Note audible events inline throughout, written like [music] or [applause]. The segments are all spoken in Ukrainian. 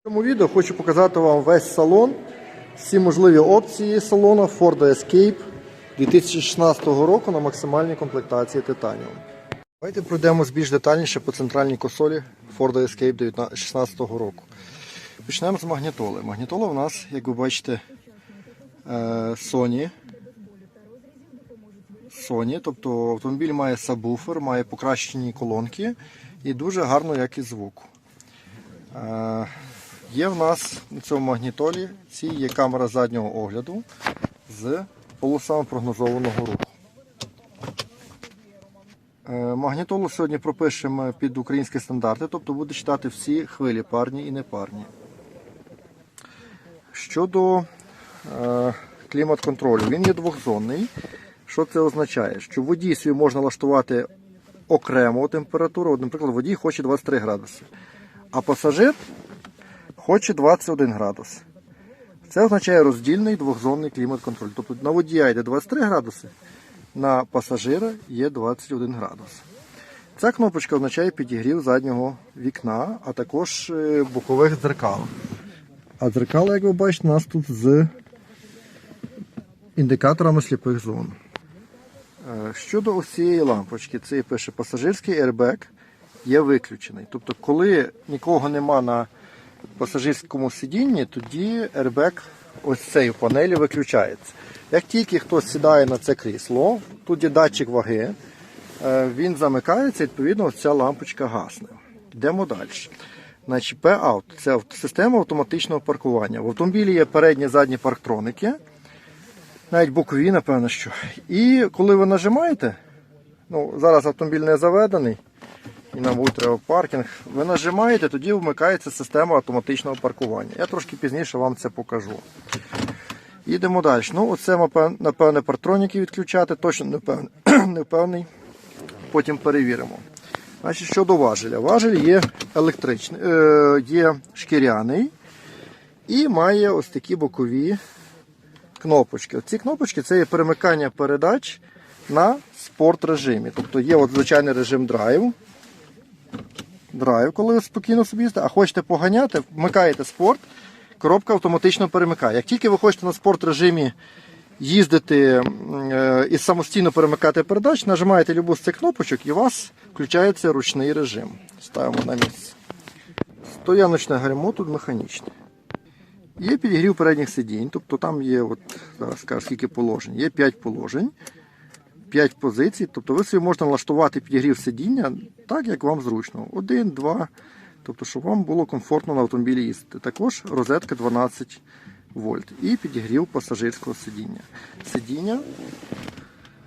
В цьому відео хочу показати вам весь салон, всі можливі опції салону Ford Escape 2016 року на максимальній комплектації Titanium. Давайте пройдемось більш детальніше по центральній консолі Ford Escape 2016 року. Почнемо з магнітоли. Магнітола у нас, як ви бачите, е, Sony. Sony, тобто автомобіль має сабвуфер, має покращені колонки і дуже гарну якість звуку. Є в нас на цьому магнітолі ці є камера заднього огляду з полосами прогнозованого руху. Е, Магнітолу сьогодні пропишемо під українські стандарти, тобто буде читати всі хвилі парні і непарні. Щодо е, клімат-контролю, він є двохзонний. Що це означає? Що водій свій можна влаштувати окрему температуру. От, наприклад, водій хоче 23 градуси, а пасажир хоче 21 градус. Це означає роздільний двохзонний клімат-контроль. Тобто на водія йде 23 градуси, на пасажира є 21 градус. Ця кнопочка означає підігрів заднього вікна, а також е, бокових дзеркал. А дзеркала, як ви бачите, у нас тут з індикаторами сліпих зон. Е, Щодо ось цієї лампочки, це пише пасажирський airbag є виключений. Тобто, коли нікого нема на пасажирському сидінні, тоді airbag ось в панелі виключається. Як тільки хтось сідає на це крісло, тут є датчик ваги, е, він замикається, відповідно, ця лампочка гасне. Йдемо далі. Значить, P-Out – це система автоматичного паркування. В автомобілі є передні задні парктроники, навіть бокові, напевно, що. І коли ви нажимаєте, ну, зараз автомобіль не заведений, і нам треба паркінг. Ви нажимаєте, тоді вмикається система автоматичного паркування. Я трошки пізніше вам це покажу. Їдемо далі. Ну, оце, напевне, партроніки відключати, точно не впевнений. [clears throat] Потім перевіримо. Значить, щодо важеля. Важель є електричний, е, є шкіряний і має ось такі бокові кнопочки. Ці кнопочки це є перемикання передач на спорт режимі. Тобто є от звичайний режим драйв. Драйв, коли ви спокійно собі їздите, а хочете поганяти, вмикаєте спорт, коробка автоматично перемикає. Як тільки ви хочете на спорт режимі їздити е, і самостійно перемикати передач, нажимаєте любу з цих кнопочок і у вас включається ручний режим. Ставимо на місце. Стояночне гальмо тут механічне. Є підігрів передніх сидінь, тобто там є, от, зараз скажу, скільки положень. Є 5 положень, 5 позицій. Тобто ви собі можете налаштувати підігрів сидіння так, як вам зручно. Один, два. Тобто, щоб вам було комфортно на автомобілі їздити. Також розетка 12 вольт і підігрів пасажирського сидіння. Сидіння,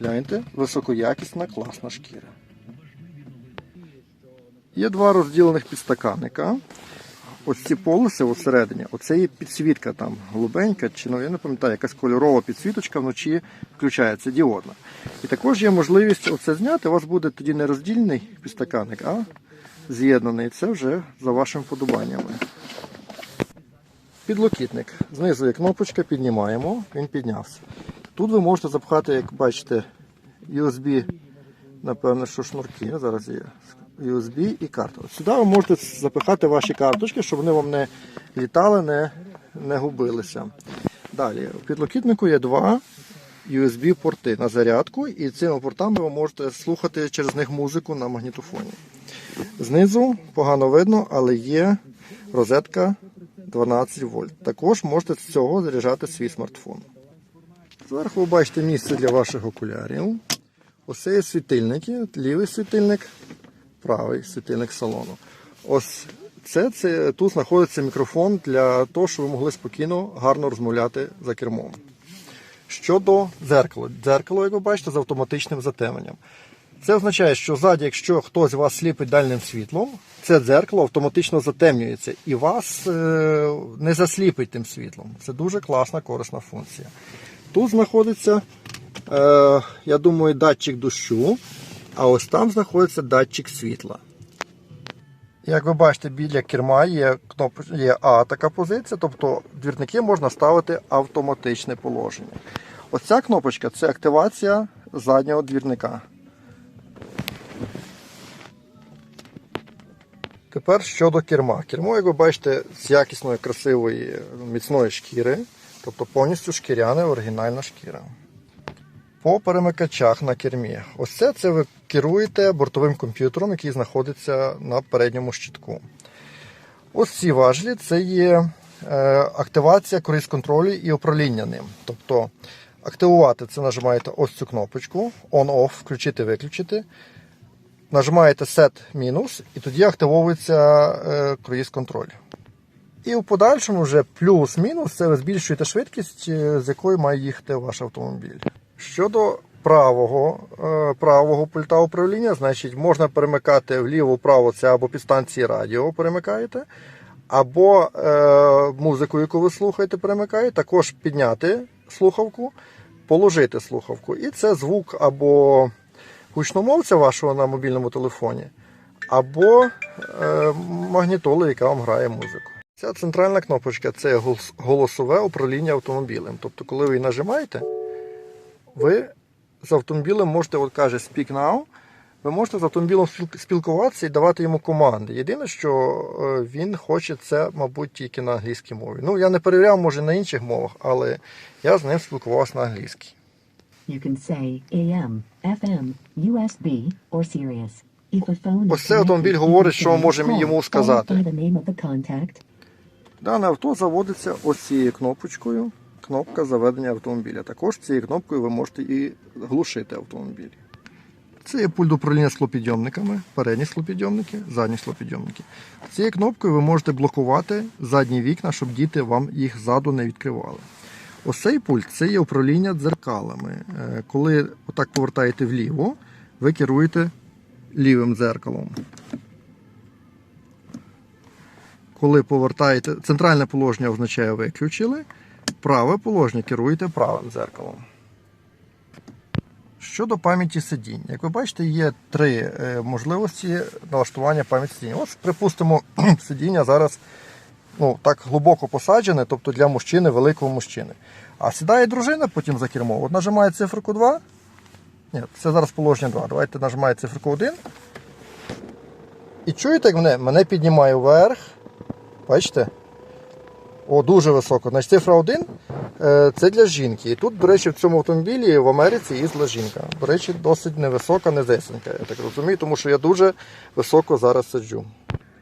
гляньте, високоякісна, класна шкіра. Є два розділених підстаканника. Ось ці полоси всередині, оце є підсвітка там голубенька, чи ну я не пам'ятаю, якась кольорова підсвіточка вночі включається діодна. І також є можливість оце зняти. У вас буде тоді не роздільний підстаканник, а з'єднаний. Це вже за вашими вподобаннями. Підлокітник. Знизу є кнопочка, піднімаємо, він піднявся. Тут ви можете запхати, як бачите, USB, напевно, що шнурки. Зараз є USB і карта. От Сюди ви можете запихати ваші карточки, щоб вони вам не літали, не, не губилися. Далі, в підлокітнику є два USB-порти на зарядку, і цими портами ви можете слухати через них музику на магнітофоні. Знизу погано видно, але є розетка 12 вольт. Також можете з цього заряджати свій смартфон. Зверху ви бачите місце для ваших окулярів. Ось є світильники, лівий світильник, правий світильник салону. Ось це, це тут знаходиться мікрофон для того, щоб ви могли спокійно гарно розмовляти за кермом. Щодо дзеркала, дзеркало, як ви бачите, з автоматичним затемненням. Це означає, що ззаді, якщо хтось вас сліпить дальним світлом, це дзеркало автоматично затемнюється і вас е, не засліпить тим світлом. Це дуже класна, корисна функція. Тут знаходиться, е, я думаю, датчик дощу, а ось там знаходиться датчик світла. Як ви бачите, біля керма є є А така позиція, тобто двірники можна ставити автоматичне положення. Оця кнопочка це активація заднього двірника. Тепер щодо керма. Кермо, як ви бачите, з якісної, красивої, міцної шкіри, тобто повністю шкіряне, оригінальна шкіра. По перемикачах на кермі. Ось це, це керуєте бортовим комп'ютером, який знаходиться на передньому щитку. Ось ці важелі це є е, активація круїз контролю і управління ним. Тобто активувати це нажимаєте ось цю кнопочку On-Off, включити, виключити. Нажимаєте Set мінус, і тоді активовується е, круїз контроль. І в подальшому вже плюс-мінус це ви збільшуєте швидкість, е, з якою має їхати ваш автомобіль. Щодо правого, е, правого пульта управління, значить можна перемикати вліво-вправо, це або підстанції радіо перемикаєте, або е, музику, яку ви слухаєте, перемикаєте, також підняти слухавку, положити слухавку. І це звук або гучномовця вашого на мобільному телефоні, або е, магнітоли, яка вам грає музику. Ця центральна кнопочка це голосове управління автомобілем. Тобто, коли ви її нажимаєте, ви з автомобілем можете, от каже Speak Now, ви можете з автомобілем спіл- спілкуватися і давати йому команди. Єдине, що е, він хоче це, мабуть, тільки на англійській мові. Ну, я не перевіряв, може, на інших мовах, але я з ним спілкувався на англійській. You can say AM, FM, USB, or Sirius. Ось цей автомобіль говорить, що можемо йому сказати. Дане авто заводиться ось цією кнопочкою. Кнопка заведення автомобіля. Також цією кнопкою ви можете і глушити автомобіль. Це є пульт управління склопідйомниками, передні склопідйомники, задні склопідйомники. Цією кнопкою ви можете блокувати задні вікна, щоб діти вам їх ззаду не відкривали. Ось цей пульт це є управління дзеркалами. Е, Коли отак повертаєте вліво, ви керуєте лівим дзеркалом. Коли повертаєте, центральне положення означає виключили, праве положення керуєте правим дзеркалом. Щодо пам'яті сидінь, як ви бачите, є три е, можливості налаштування пам'яті сидіння. Ось, припустимо, [clears throat] сидіння зараз ну, так глибоко посаджене, тобто для мужчини, великого мужчини. А сідає дружина потім за кермо. От нажимає циферку 2. Ні, це зараз положення 2. Давайте нажимає циферку 1. І чуєте, як мене, мене піднімає вверх. Бачите? О, дуже високо. Значить, цифра 1 е, це для жінки. І тут, до речі, в цьому автомобілі в Америці їздила жінка. До речі, досить невисока, низесенька, я так розумію, тому що я дуже високо зараз сиджу.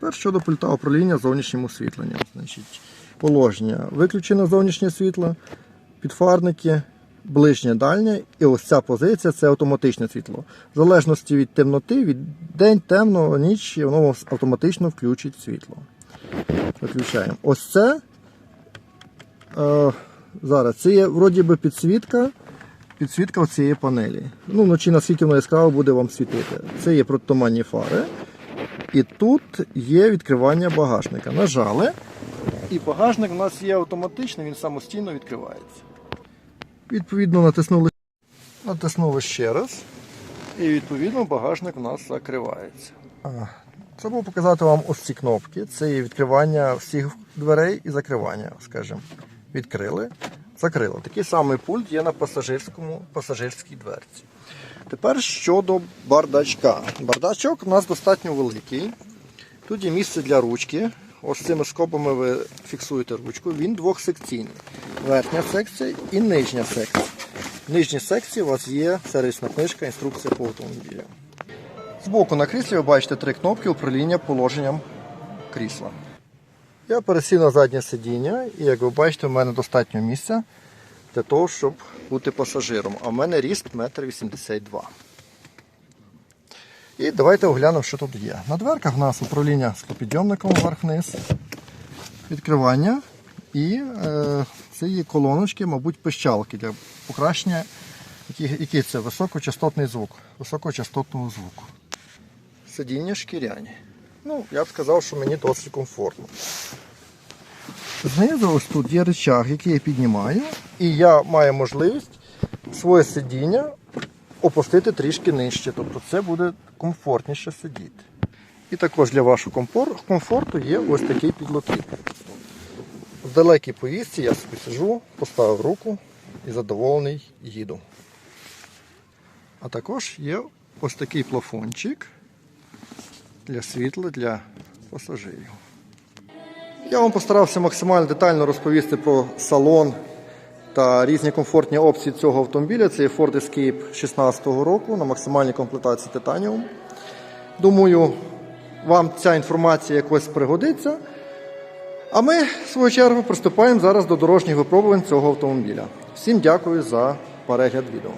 Тепер щодо пульта управління зовнішнім освітленням. Значить, положення. Виключено зовнішнє світло, підфарники, ближнє дальнє. І ось ця позиція це автоматичне світло. В залежності від темноти, від день, темно, ніч, воно автоматично включить світло. Виключаємо. Ось це. Е, зараз це є вроді би підсвітка. Підсвітка цієї панелі. Ну, вночі наскільки воно яскраво буде вам світити. Це є протитуманні фари. І тут є відкривання багажника. Нажали. І багажник у нас є автоматичний, він самостійно відкривається. Відповідно, натиснули, натиснули ще раз. І відповідно багажник у нас закривається. Забув показати вам ось ці кнопки. Це є відкривання всіх дверей і закривання, скажімо. Відкрили, закрили. Такий самий пульт є на пасажирському, пасажирській дверці. Тепер щодо бардачка. Бардачок у нас достатньо великий. Тут є місце для ручки. Ось цими скобами ви фіксуєте ручку. Він двохсекційний. Верхня секція і нижня секція. В нижній секції у вас є сервісна книжка, інструкція по автомобілю. Збоку на кріслі ви бачите три кнопки управління положенням крісла. Я пересів на заднє сидіння, і як ви бачите, в мене достатньо місця для того, щоб бути пасажиром. А в мене ріст 1,82 м. І давайте оглянемо, що тут є. На дверках у нас управління склопідйомником вверх-вниз, відкривання і е, це колоночки, мабуть, пищалки для покращення, який, який це високочастотний звук, високочастотного звуку. Сидіння шкіряні. Ну, я б сказав, що мені досить комфортно. Знизу ось тут є рычаг, який я піднімаю, і я маю можливість своє сидіння опустити трішки нижче. Тобто це буде комфортніше сидіти. І також для вашого комфорту є ось такий підлокітник. В далекій поїздці я собі сижу, поставив руку і задоволений їду. А також є ось такий плафончик для світла, для пасажирів. Я вам постарався максимально детально розповісти про салон та різні комфортні опції цього автомобіля. Це є Ford Escape 16 року на максимальній комплектації Titanium. Думаю, вам ця інформація якось пригодиться. А ми, в свою чергу, приступаємо зараз до дорожніх випробувань цього автомобіля. Всім дякую за перегляд відео.